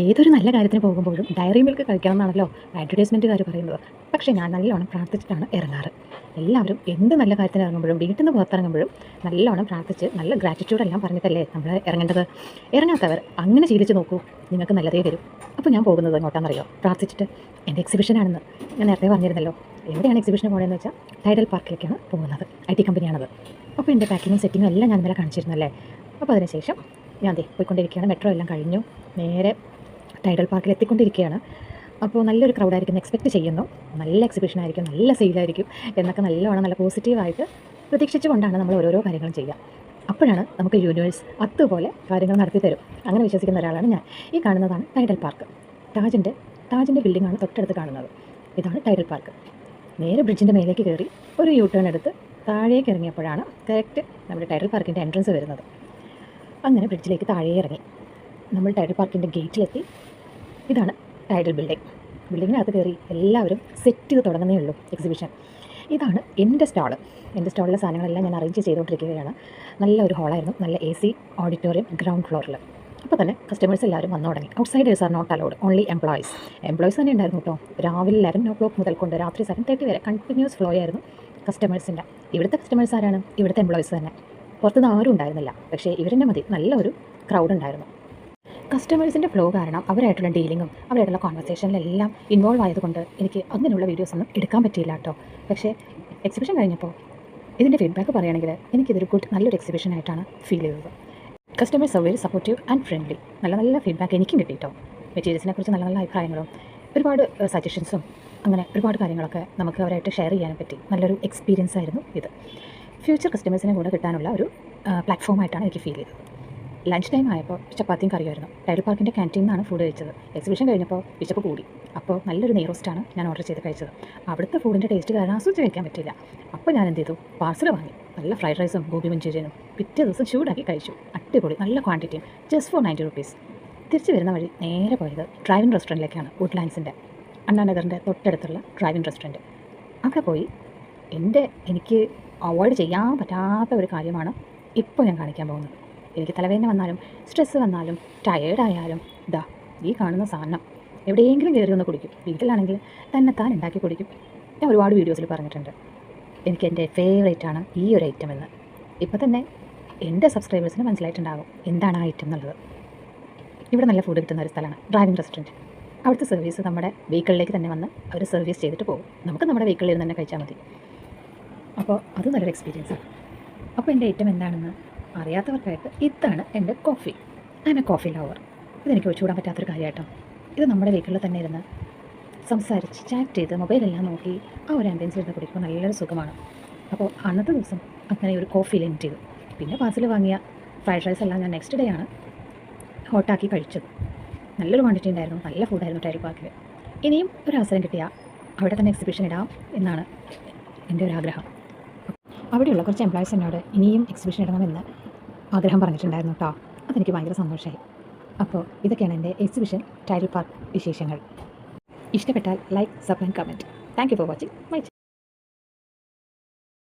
ഏതൊരു നല്ല കാര്യത്തിന് പോകുമ്പോഴും ഡയറി മിൽക്ക് കഴിക്കണം എന്നാണല്ലോ അഡ്വർടൈസ്മെന്റുകാർ പറയുന്നത്. പക്ഷേ ഞാൻ നല്ലോണം പ്രാർത്ഥിച്ചിട്ടാണ് ഇറങ്ങാറ്. എല്ലാവരും എന്ത് നല്ല കാര്യത്തിന് ഇറങ്ങുമ്പോഴും വീട്ടിൽ നിന്ന് പുറത്തിറങ്ങുമ്പോഴും നല്ലോണം പ്രാർത്ഥിച്ച് നല്ല ഗ്രാറ്റിറ്റ്യൂഡ് എല്ലാം പറഞ്ഞിട്ടല്ലേ നമ്മൾ ഇറങ്ങേണ്ടത്? ഇറങ്ങാത്തവർ അങ്ങനെ ശീലിച്ച് നോക്കൂ നിങ്ങൾക്ക് നല്ലതേ വരും. അപ്പോൾ ഞാൻ പോകുന്നത് എങ്ങോട്ടാണെന്നറിയോ പ്രാർത്ഥിച്ചിട്ട്. എന്റെ എക്സിബിഷനാണെന്ന് ഞാൻ നേരത്തെ പറഞ്ഞിരുന്നല്ലോ. എവിടെയാണ് എക്സിബിഷന് പോകണമെന്ന് വെച്ചാൽ ടൈഡൽ പാർക്കിലേക്കാണ് പോകുന്നത് ഐ ടി കമ്പനിയാണത് അപ്പോൾ എന്റെ പാക്കിങ്ങും സെറ്റിങ്ങും എല്ലാം ഞാൻ ഇന്നലെ കാണിച്ചിരുന്നല്ലേ? അപ്പോൾ അതിനുശേഷം ഞാൻ അതെ പോയിക്കൊണ്ടിരിക്കുകയാണ് മെട്രോ എല്ലാം കഴിഞ്ഞു. നേരെ ടൈഡൽ പാർക്കിൽ എത്തിക്കൊണ്ടിരിക്കുകയാണ്. അപ്പോൾ നല്ലൊരു ക്രൗഡായിരിക്കും എക്സ്പെക്റ്റ് ചെയ്യുന്നു. നല്ല എക്സിബിഷൻ ആയിരിക്കും. നല്ല സെയിലായിരിക്കും എന്നൊക്കെ നല്ലവണ്ണം നല്ല പോസിറ്റീവായിട്ട് പ്രതീക്ഷിച്ചുകൊണ്ടാണ് നമ്മൾ ഓരോരോ കാര്യങ്ങളും ചെയ്യുക. അപ്പോഴാണ് നമുക്ക് യൂണിവേഴ്സ് അതുപോലെ കാര്യങ്ങൾ നടത്തി തരും. അങ്ങനെ വിശ്വസിക്കുന്ന ഒരാളാണ് ഞാൻ. ഈ കാണുന്നതാണ് ടൈഡൽ പാർക്ക്. താജിന്റെ താജിന്റെ ബിൽഡിങ്ങാണ് തൊട്ടടുത്ത് കാണുന്നത്. ഇതാണ് ടൈഡൽ പാർക്ക്. നേരെ ബ്രിഡ്ജിന്റെ മേലേക്ക് കയറി ഒരു യൂ ടേൺ എടുത്ത് താഴേക്ക് ഇറങ്ങിയപ്പോഴാണ് കറക്റ്റ് നമ്മുടെ ടൈഡൽ പാർക്കിന്റെ എൻട്രൻസ് വരുന്നത്. അങ്ങനെ ബ്രിഡ്ജിലേക്ക് താഴേ ഇറങ്ങി. നമ്മൾ ടൈഡൽ പാർക്കിന്റെ ഗേറ്റിലെത്തി ഇതാണ് ടൈഡൽ ബിൽഡിംഗ്. ബിൽഡിങ്ങിനകത്ത് കയറി എല്ലാവരും സെറ്റ് ചെയ്ത് തുടങ്ങുന്നേ ഉള്ളൂ എക്സിബിഷൻ. ഇതാണ് എന്റെ സ്റ്റാൾ എന്റെ സ്റ്റാളിലെ സാധനങ്ങളെല്ലാം ഞാൻ അറേഞ്ച് ചെയ്തുകൊണ്ടിരിക്കുകയാണ്. നല്ല ഒരു ഹാളായിരുന്നു. നല്ല എ സി ഓഡിറ്റോറിയം ഗ്രൗണ്ട് ഫ്ലോറിൽ അപ്പോൾ തന്നെ കസ്റ്റമേഴ്സ് എല്ലാവരും വന്നു തുടങ്ങി. Outsiders are not allowed only employees. Employees തന്നെ ഉണ്ടായിരുന്നു കേട്ടോ. രാവിലെ ലെവൻ ഓ ക്ലോക്ക് മുതൽ കൊണ്ട് രാത്രി സെവൻ തേർട്ടി വരെ കണ്ടിന്യൂസ് ഫ്ലോ ആയിരുന്നു കസ്റ്റമേഴ്സിന്റെ. ഇവിടുത്തെ കസ്റ്റമേഴ്സ് ആരാണ്? ഇവിടുത്തെ എംപ്ലോയീസ് തന്നെ. പുറത്തുനിന്ന് ആരും ഉണ്ടായിരുന്നില്ല. പക്ഷേ ഇവരെന്നെ മതി. നല്ലൊരു ക്രൗഡ് ഉണ്ടായിരുന്നു. കസ്റ്റമേഴ്സിന്റെ ഫ്ലോ കാരണം അവരായിട്ടുള്ള ഡീലിങ്ങും അവരായിട്ടുള്ള കോൺവെർസേഷനിലെല്ലാം ഇൻവോൾവ് ആയതുകൊണ്ട് എനിക്ക് അങ്ങനെയുള്ള വീഡിയോസ് ഒന്നും എടുക്കാൻ പറ്റിയില്ല കേട്ടോ പക്ഷേ എക്സിബിഷൻ കഴിഞ്ഞപ്പോൾ ഇതിന്റെ ഫീഡ്ബാക്ക് പറയുകയാണെങ്കിൽ എനിക്കിതൊരു ഗുഡ് നല്ലൊരു എക്സിബിഷൻ ആയിട്ടാണ് ഫീൽ ചെയ്തത്. Customers very supportive and friendly നല്ല നല്ല ഫീഡ്ബാക്ക് എനിക്കും കിട്ടി കേട്ടോ മെറ്റീരിയൽസിനെ കുറിച്ച് നല്ല നല്ല അഭിപ്രായങ്ങളും ഒരുപാട് സജഷൻസും അങ്ങനെ ഒരുപാട് കാര്യങ്ങളൊക്കെ നമുക്ക് അവരായിട്ട് ഷെയർ ചെയ്യാൻ പറ്റി. നല്ലൊരു എക്സ്പീരിയൻസ് ആയിരുന്നു ഇത്. ഫ്യൂച്ചർ കസ്റ്റമേഴ്സിനെ കൂടെ കിട്ടാനുള്ള ഒരു പ്ലാറ്റ്ഫോമായിട്ടാണ് എനിക്ക് ഫീൽ ചെയ്തത്. ലഞ്ച് ടൈം ആയപ്പോൾ ചപ്പാത്തിയും കറിയായിരുന്നു ടൈഡൽ പാർക്കിന്റെ ക്യാന്റീനിൽ നിന്നാണ് ഫുഡ് കഴിച്ചത്. എക്സിബിഷൻ കഴിഞ്ഞപ്പോൾ വിശപ്പ് കൂടി. അപ്പോൾ നല്ലൊരു നെയ്റോസ്റ്റാണ് ഞാൻ ഓർഡർ ചെയ്ത് കഴിച്ചത്. അവിടുത്തെ ഫുഡിന്റെ ടേസ്റ്റ് കാരണം ആസ്വദിച്ച് കഴിക്കാൻ പറ്റില്ല അപ്പോൾ ഞാൻ എന്ത് ചെയ്തു? പാർസൽ വാങ്ങി. നല്ല ഫ്രൈഡ് റൈസും ഗോബി മഞ്ചൂരിയനും പിറ്റേ ദിവസം ചൂടാക്കി കഴിച്ചു. അടിപൊളി നല്ല ക്വാണ്ടിറ്റിയും ജസ്റ്റ് ഫോർ നയന്റി റുപ്പീസ് തിരിച്ച് വരുന്ന വഴി നേരെ പോയത് ഡ്രൈവിംഗ് റെസ്റ്റോറന്റിലേക്കാണ് വുഡ്ലാൻഡ്സിന്റെ അണ്ണാനഗറിന്റെ തൊട്ടടുത്തുള്ള ഡ്രൈവിംഗ് റെസ്റ്റോറന്റ് അവിടെ പോയി എന്റെ എനിക്ക് അവോയ്ഡ് ചെയ്യാൻ പറ്റാത്ത ഒരു കാര്യമാണ് ഇപ്പോൾ ഞാൻ കാണിക്കാൻ പോകുന്നത്. എനിക്ക് തലവേദന വന്നാലും സ്ട്രെസ്സ് വന്നാലും ടയേർഡായാലും ഇതാ ഈ കാണുന്ന സാധനം എവിടെയെങ്കിലും കയറി ഒന്ന് കുടിക്കും. വീട്ടിലാണെങ്കിൽ തന്നെ താൻ ഉണ്ടാക്കി കുടിക്കും. ഞാൻ ഒരുപാട് വീഡിയോസിൽ പറഞ്ഞിട്ടുണ്ട്. എനിക്ക് എന്റെ ഫേവറേറ്റ് ആണ് ഈ ഒരു ഐറ്റം എന്ന്. ഇപ്പോൾ തന്നെ എന്റെ സബ്സ്ക്രൈബേഴ്സിന് മനസ്സിലായിട്ടുണ്ടാകും എന്താണ് ആ ഐറ്റം എന്നുള്ളത്. ഇവിടെ നല്ല ഫുഡ് കിട്ടുന്ന ഒരു സ്ഥലമാണ് ഡ്രൈവിംഗ് റെസ്റ്റോറന്റ് അവിടുത്തെ സർവീസ് നമ്മുടെ വെഹിക്കിളിലേക്ക് തന്നെ വന്ന് അവർ സർവീസ് ചെയ്തിട്ട് പോകും. നമുക്ക് നമ്മുടെ വെഹിക്കിളിൽ തന്നെ കഴിച്ചാൽ മതി. അപ്പോൾ അത് നല്ലൊരു എക്സ്പീരിയൻസാണ് അപ്പോൾ എന്റെ ഐറ്റം എന്താണെന്ന് അറിയാത്തവർക്കായിട്ട് ഇതാണ് എന്റെ കോഫി എ കോഫി ലവർ ഇതെനിക്ക് ഒഴിച്ചുകൂടാൻ പറ്റാത്തൊരു കാര്യമായിട്ടോ ഇത് നമ്മുടെ വീട്ടിൽ തന്നെ ഇരുന്ന് സംസാരിച്ച് ചാറ്റ് ചെയ്ത് മൊബൈലെല്ലാം നോക്കി ആ ഒരു ആംബിയൻസിൽ ഇരുന്ന് കുടിക്കുമ്പോൾ നല്ലൊരു സുഖമാണ്. അപ്പോൾ അന്നത്തെ ദിവസം അങ്ങനെ ഒരു കോഫി ലെന്റ് ചെയ്തു. പിന്നെ പാർസൽ വാങ്ങിയ ഫ്രൈഡ് റൈസ് എല്ലാം ഞാൻ നെക്സ്റ്റ് ഡേ ആണ് ഹോട്ടാക്കി കഴിച്ചത്. നല്ലൊരു ക്വാണ്ടിറ്റി ഉണ്ടായിരുന്നു. നല്ല ഫുഡായിരുന്നു ടൈൽ പാർക്കിൽ ഇനിയും ഒരു അവസരം കിട്ടിയാൽ അവിടെ തന്നെ എക്സിബിഷൻ ഇടാം എന്നാണ് എന്റെ ഒരു ആഗ്രഹം. അവിടെയുള്ള കുറച്ച് എംപ്ലോയീസ് എന്നോട് ഇനിയും എക്സിബിഷൻ ഇടണമെന്ന് ആഗ്രഹം പറഞ്ഞിട്ടുണ്ടായിരുന്നു കേട്ടോ അതെനിക്ക് ഭയങ്കര സന്തോഷമായി അപ്പോൾ ഇതൊക്കെയാണ് എന്റെ എക്സിബിഷൻ ടൈൽ പാർക്ക് വിശേഷങ്ങൾ. ഇഷ്ടപ്പെട്ടാൽ like sub and comment thank you for watching my